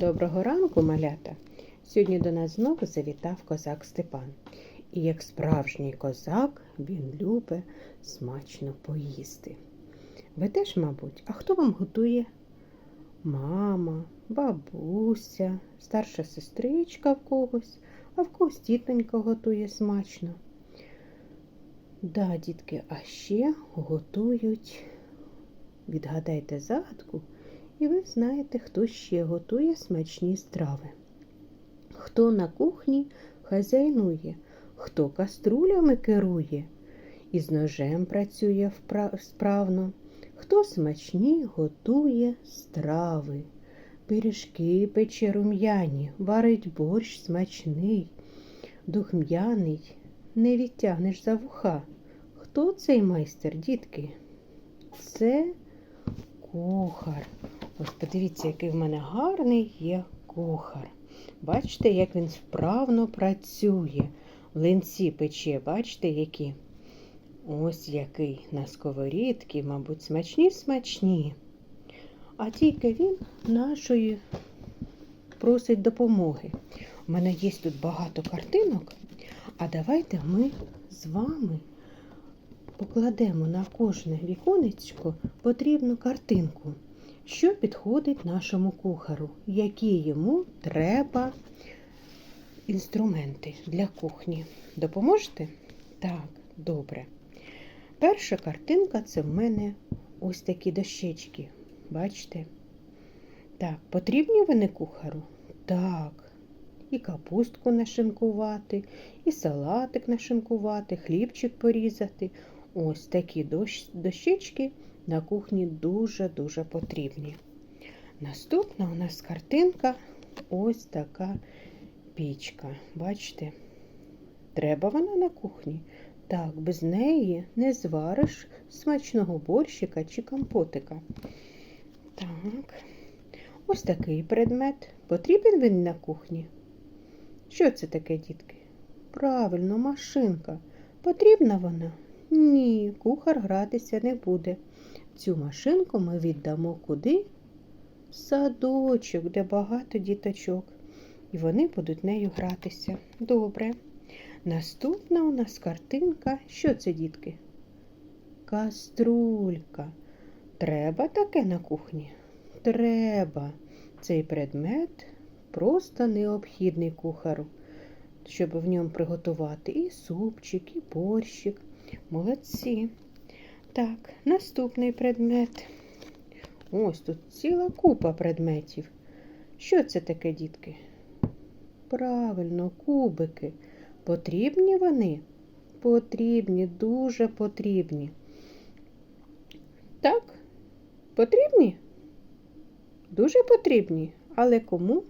Доброго ранку, малята! Сьогодні до нас знову завітав козак Степан. І як справжній козак він любить смачно поїсти. Ви теж, мабуть, а хто вам готує? Мама, бабуся, старша сестричка в когось, а в когось тітонька готує смачно. Да, дітки, а ще готують, відгадайте загадку, і ви знаєте, хто ще готує смачні страви. Хто на кухні хазяйнує, хто каструлями керує, і з ножем працює справно, хто смачні готує страви. Пиріжки пече рум'яні, варить борщ смачний, духм'яний, не відтягнеш за вуха. Хто цей майстер, дітки? Це кухар. Ось подивіться, який в мене гарний є кухар. Бачите, як він вправно працює. Млинці пече, бачите, які? Ось який на сковорідці, мабуть, смачні смачні. А тільки він нашої просить допомоги. У мене є тут багато картинок, а давайте ми з вами покладемо на кожне віконечко потрібну картинку, що підходить нашому кухару, які йому треба інструменти для кухні. Допоможете? Так, добре. Перша картинка це в мене ось такі дощечки. Бачите? Так, потрібні вони кухару? Так. І капустку нашинкувати, і салатик нашинкувати, хлібчик порізати. Ось такі дощ, дощечки на кухні дуже-дуже потрібні. Наступна у нас картинка ось така пічка. Бачите? Треба вона на кухні? Так, без неї не звариш смачного борщика чи компотика. Так, ось такий предмет. Потрібен він на кухні? Що це таке, дітки? Правильно, машинка. Потрібна вона? Ні, кухар гратися не буде. Цю машинку ми віддамо куди? В садочок, де багато діточок. І вони будуть нею гратися. Добре. Наступна у нас картинка. Що це, дітки? Каструлька. Треба таке на кухні? Треба. Цей предмет просто необхідний кухару, щоб в ньому приготувати і супчик, і борщик. Молодці. Так, наступний предмет. Ось тут ціла купа предметів. Що це таке, дітки? Правильно, кубики. Потрібні вони? Потрібні, дуже потрібні. Так, потрібні? Дуже потрібні. Але кому?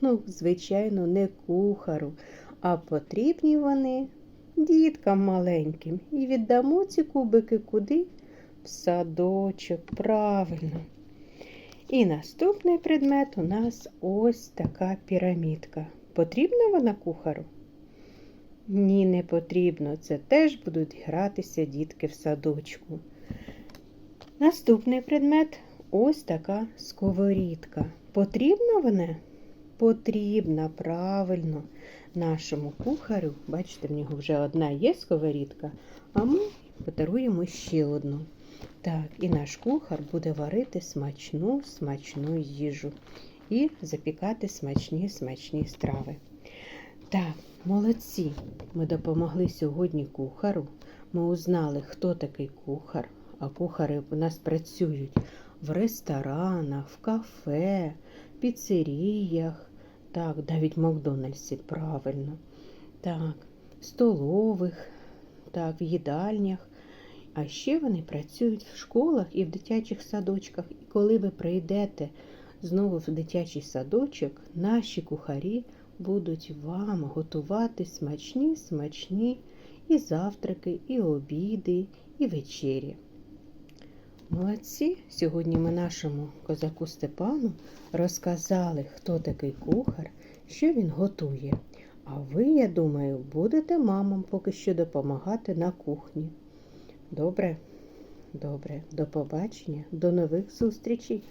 Ну, звичайно, не кухару, а потрібні вони діткам маленьким. І віддамо ці кубики куди? В садочок, правильно. І наступний предмет у нас ось така пірамідка. Потрібна вона кухару? Ні, не потрібно. Це теж будуть гратися дітки в садочку. Наступний предмет ось така сковорідка. Потрібна вона? Потрібна, правильно, нашому кухарю. Бачите, в нього вже одна є сковорідка, а ми подаруємо ще одну. Так, і наш кухар буде варити смачну, смачну їжу і запікати смачні, смачні страви. Так, молодці! Ми допомогли сьогодні кухару. Ми узнали, хто такий кухар, а кухари у нас працюють в ресторанах, в кафе, піцеріях, так, навіть в Макдональдсі, правильно. Так, в столових, так, в їдальнях. А ще вони працюють в школах і в дитячих садочках. І коли ви прийдете знову в дитячий садочок, наші кухарі будуть вам готувати смачні, смачні і завтраки, і обіди, і вечері. Молодці! Сьогодні ми нашому козаку Степану розказали, хто такий кухар, що він готує. А ви, я думаю, будете мамам поки що допомагати на кухні. Добре? Добре, до побачення, до нових зустрічей!